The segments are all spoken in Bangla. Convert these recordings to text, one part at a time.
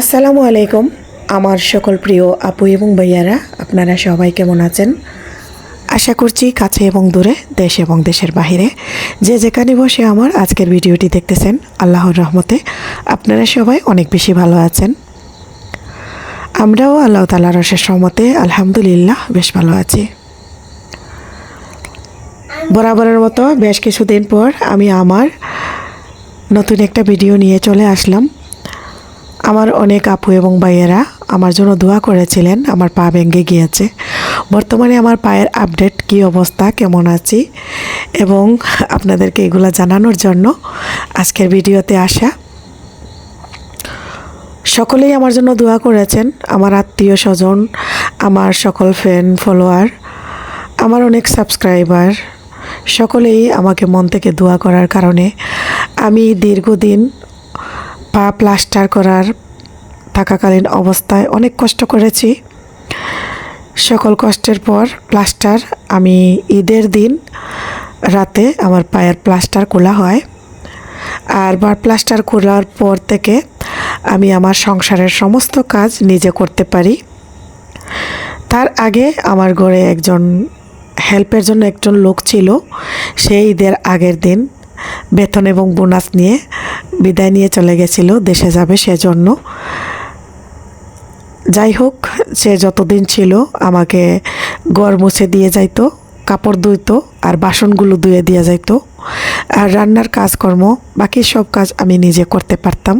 আসসালামু আলাইকুম, আমার সকল প্রিয় আপু এবং ভাইয়ারা, আপনারা সবাই কেমন আছেন? আশা করছি কাছে এবং দূরে, দেশ এবং দেশের বাহিরে। যে যেখানে বসে আমার আজকের ভিডিওটি দেখতেছেন, আল্লাহর রহমতে আপনারা সবাই অনেক বেশি ভালো আছেন। আমরাও আল্লাহ তালার রসের সহমতে আলহামদুলিল্লাহ, বেশ ভালো আছি। বরাবরের মতো বেশ কিছুদিন পর আমি আমার নতুন একটা ভিডিও নিয়ে চলে আসলাম। আমার অনেক আপু এবং ভাইয়েরা আমার জন্য দোয়া করেছিলেন, আমার পা ভেঙে গিয়েছে। বর্তমানে আমার পায়ের আপডেট কী অবস্থা, কেমন আছি? এবং আপনাদেরকে এগুলো জানানোর জন্য আজকের ভিডিওতে আসা। সকলেই আমার জন্য দোয়া করেছেন, আমার আত্মীয় স্বজন, আমার সকল ফ্যান ফলোয়ার আমার অনেক সাবস্ক্রাইবার সকলেই আমাকে মন থেকে দোয়া করার কারণে আমি দীর্ঘদিন পা প্লাস্টার করার থাকাকালীন অবস্থায় অনেক কষ্ট করেছি। সকল কষ্টের পর প্লাস্টার আমি ঈদের দিন রাতে আমার পায়ের প্লাস্টার খোলা হয়। আর বার প্লাস্টার খোলার পর থেকে আমি আমার সংসারের সমস্ত কাজ নিজে করতে পারি। তার আগে আমার ঘরে একজন হেল্পের জন্য একজন লোক ছিল। সেই ঈদের আগের দিন বেতন এবং বোনাস নিয়ে বিদায় নিয়ে চলে গেছিল, দেশে যাবে সেজন্য। যাই হোক, সে যতদিন ছিল আমাকে গড় মুছে দিয়ে যাইতো, কাপড় ধুইতো আর বাসনগুলো ধুয়ে দিয়ে যাইতো। আর রান্নার কাজকর্ম, বাকি সব কাজ আমি নিজে করতে পারতাম।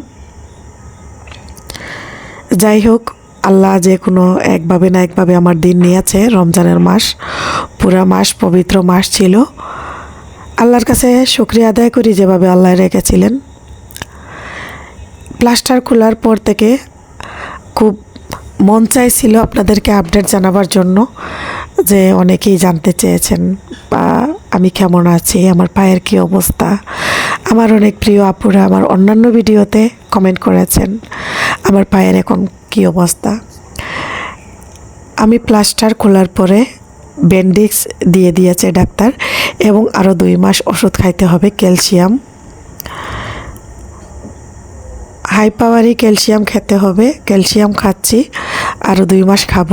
যাই হোক, আল্লাহ যে কোনো একভাবে না একভাবে আমার দিন নিয়েছে, রমজানের মাস, পুরা মাস পবিত্র মাস ছিল। আল্লাহর কাছে শুক্রিয়া আদায় করি যেভাবে আল্লাহ রেখেছিলেন। প্লাস্টার খোলার পর থেকে খুব মন চাইছিল আপনাদেরকে আপডেট জানাবার জন্য যে অনেকেই জানতে চেয়েছেন, বা আমি কেমন আছি, আমার পায়ের কী অবস্থা। আমার অনেক প্রিয় আপুরা আমার অন্যান্য ভিডিওতে কমেন্ট করেছেন, আমার পায়ের এখন কী অবস্থা। আমি প্লাস্টার খোলার পরে ব্যান্ডিক্স দিয়ে দিয়েছে ডাক্তার, এবং আরও দুই মাস ওষুধ খাইতে হবে, ক্যালসিয়াম। হাই পাওয়ারই ক্যালসিয়াম খেতে হবে। ক্যালসিয়াম খাচ্ছি আরও দুই মাস খাব।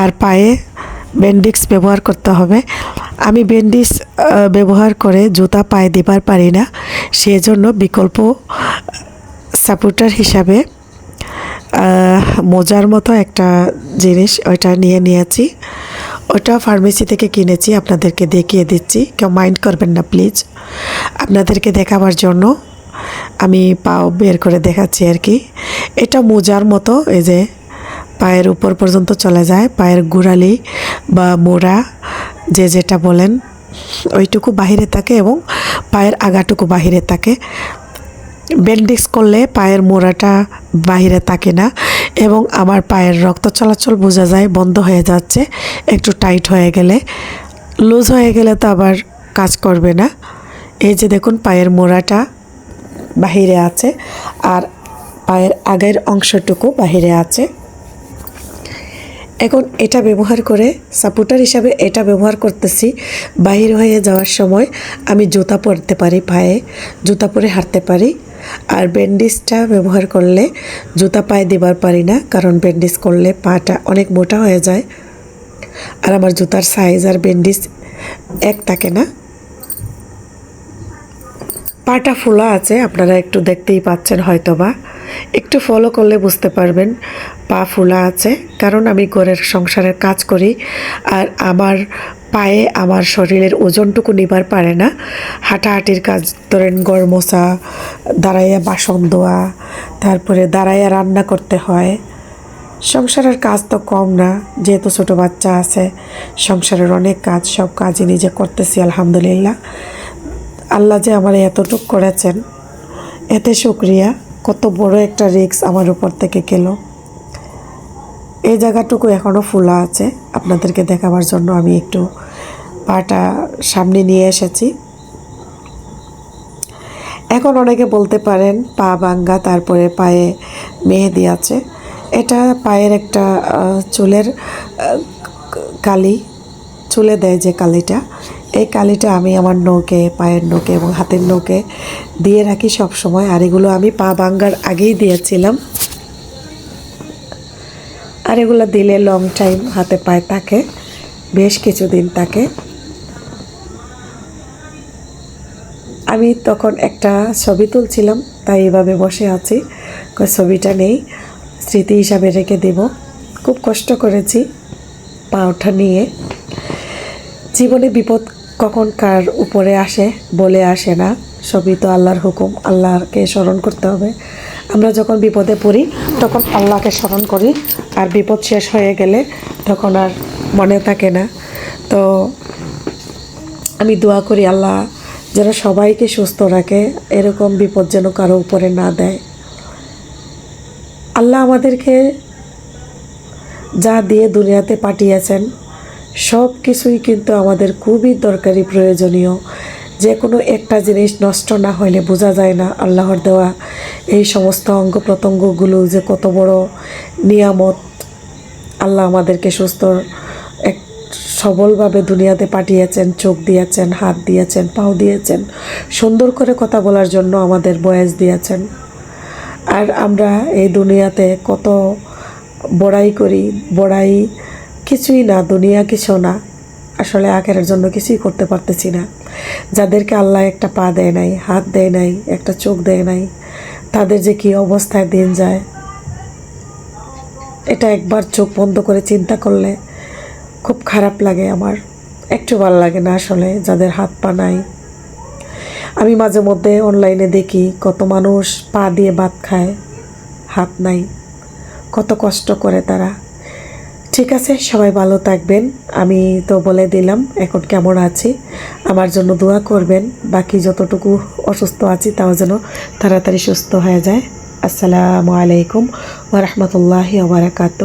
আর পায়ে ব্যান্ডিক্স ব্যবহার করতে হবে। আমি ব্যান্ডিক্স ব্যবহার করে জুতা পায়ে দিবার পারি না। সেজন্য বিকল্প সাপোর্টার হিসাবে মোজার মতো একটা জিনিস ওইটা নিয়ে নিয়েছি। ওটা ফার্মেসি থেকে কিনেছি, আপনাদেরকে দেখিয়ে দিচ্ছি। কেউ মাইন্ড করবেন না প্লিজ আপনাদেরকে দেখাবার জন্য আমি পাও বের করে দেখাচ্ছি আর কি। এটা মোজার মতো, এই যে পায়ের উপর পর্যন্ত চলে যায়, পায়ের গোড়ালি বা মোড়া, যে যেটা বলেন, ওইটুকু বাহিরে থাকে এবং পায়ের আগাটুকু বাহিরে থাকে। ব্যান্ডিক্স করলে পায়ের মোড়াটা বাহিরে থাকে না এবং আমার পায়ের রক্ত চলাচল বোঝা যায়, বন্ধ হয়ে যাচ্ছে, একটু টাইট হয়ে গেলে। লুজ হয়ে গেলে তো আবার কাজ করবে না। এই যে দেখুন, পায়ের মোড়াটা বাহিরে আছে আর পায়ের আগের অংশটুকু বাহিরে আছে। এখন এটা ব্যবহার করে সাপোর্টার হিসাবে এটা ব্যবহার করতেছি। বাহির হয়ে যাওয়ার সময় আমি জুতা পরতে পারি পায়ে, জুতা পরে হাঁটতে পারি। আর ব্যান্ডিজটা ব্যবহার করলে জুতা পায়ে দেবার পারি না, কারণ ব্যান্ডিজ করলে পাটা অনেক মোটা হয়ে যায়। আর আমার জুতার সাইজ আর ব্যান্ডিজ এক থাকে না। পাটা ফোলা আছে, আপনারা একটু দেখতেই পাচ্ছেন হয়তোবা। একটু ফলো করলে বুঝতে পারবেন, পা ফোলা আছে, কারণ আমি ঘরের সংসারের কাজ করি, আর আমার পায়ে আমার শরীরের ওজনটুকু নিবার পারে না। হাঁটাহাঁটির কাজ ধরেন গড় মোছা, দাঁড়াইয়া বাসন ধোয়া, তারপরে দাঁড়াইয়া রান্না করতে হয়। সংসারের কাজ তো কম না, যেহেতু ছোটো বাচ্চা আছে, সংসারের অনেক কাজ, সব কাজই নিজে করতেছি, আলহামদুলিল্লাহ। আল্লাহ যে আমার এতটুক করেছেন, এতে শুক্রিয়া। কত বড় একটা রিক্স আমার উপর থেকে গেল। এই জায়গাটুকু এখনও ফুলা আছে। আপনাদেরকে দেখাবার জন্য আমি একটু পাটা সামনে নিয়ে এসেছি। এখন অনেকে বলতে পারেন, পা বাঙ্গা তারপরে পায়ে মেহেদি আছে। এটা পায়ের একটা চুলের কালি চুলে দেয় যে কালিটা এই কালিটা আমি আমার নৌকে, পায়ের নৌকে এবং হাতের নৌকে দিয়ে রাখি সব সময় আর এগুলো আমি পা ভাঙ্গার আগেই দিয়েছিলাম। আর এগুলো দিলে লং টাইম হাতে পায়ে থাকে, বেশ কিছুদিন থাকে। আমি তখন একটা ছবি তুলছিলাম, তাই এভাবে বসে আছি। ছবিটা নেই, স্মৃতি হিসাবে রেখে দেব। খুব কষ্ট করেছি পা ওঠা নিয়ে। জীবনে বিপদ কখন কার উপরে আসে, বলে আসে না। সবই তো আল্লাহর হুকুম, আল্লাহকে স্মরণ করতে হবে। আমরা যখন বিপদে পড়ি, তখন আল্লাহকে স্মরণ করি। আর বিপদ শেষ হয়ে গেলে তখন আর মনে থাকে না। তো আমি দোয়া করি আল্লাহ যেন সবাইকে সুস্থ রাখে, এরকম বিপদ যেন কারও উপরে না দেয়। আল্লাহ আমাদেরকে যা দিয়ে দুনিয়াতে পাঠিয়েছেন সব কিছুই কিন্তু আমাদের খুবই দরকারি, প্রয়োজনীয়। যে কোনো একটা জিনিস নষ্ট না হলে বোঝা যায় না, আল্লাহর দেওয়া এই সমস্ত অঙ্গ প্রত্যঙ্গগুলো যে কত বড় নিয়ামত। আল্লাহ আমাদেরকে সুস্থ এক সবলভাবে দুনিয়াতে পাঠিয়েছেন, চোখ দিয়েছেন, হাত দিয়েছেন, পাও দিয়েছেন, সুন্দর করে কথা বলার জন্য আমাদের বয়স দিয়েছেন। আর আমরা এই দুনিয়াতে কত বড়াই করি, বড়াই কিছুই না, দুনিয়া কিছু না। আসলে আখেরের জন্য কিছুই করতে পারতেছি না। যাদেরকে আল্লাহ একটা পা দেয় নাই, হাত দেয় নাই, একটা চোখ দেয় নাই, তাদের যে কী অবস্থায় দিন যায়। এটা একবার চোখ বন্ধ করে চিন্তা করলে খুব খারাপ লাগে আমার। একটু ভালো লাগে না আসলে যাদের হাত পা নাই। আমি মাঝে মধ্যে অনলাইনে দেখি কত মানুষ পা দিয়ে ভাত খায়, হাত নাই। কত কষ্ট করে তারা। ঠিক আছে, সবাই ভালো থাকবেন। আমি তো বলে দিলাম, এখন কেমন আছি? আমার জন্য দোয়া করবেন, বাকি যতটুকু অসুস্থ আছি তাও যেন তাড়াতাড়ি সুস্থ হয়ে যায়। আসসালামু আলাইকুম ওরহমতুল্লাহ ওবরাকাতু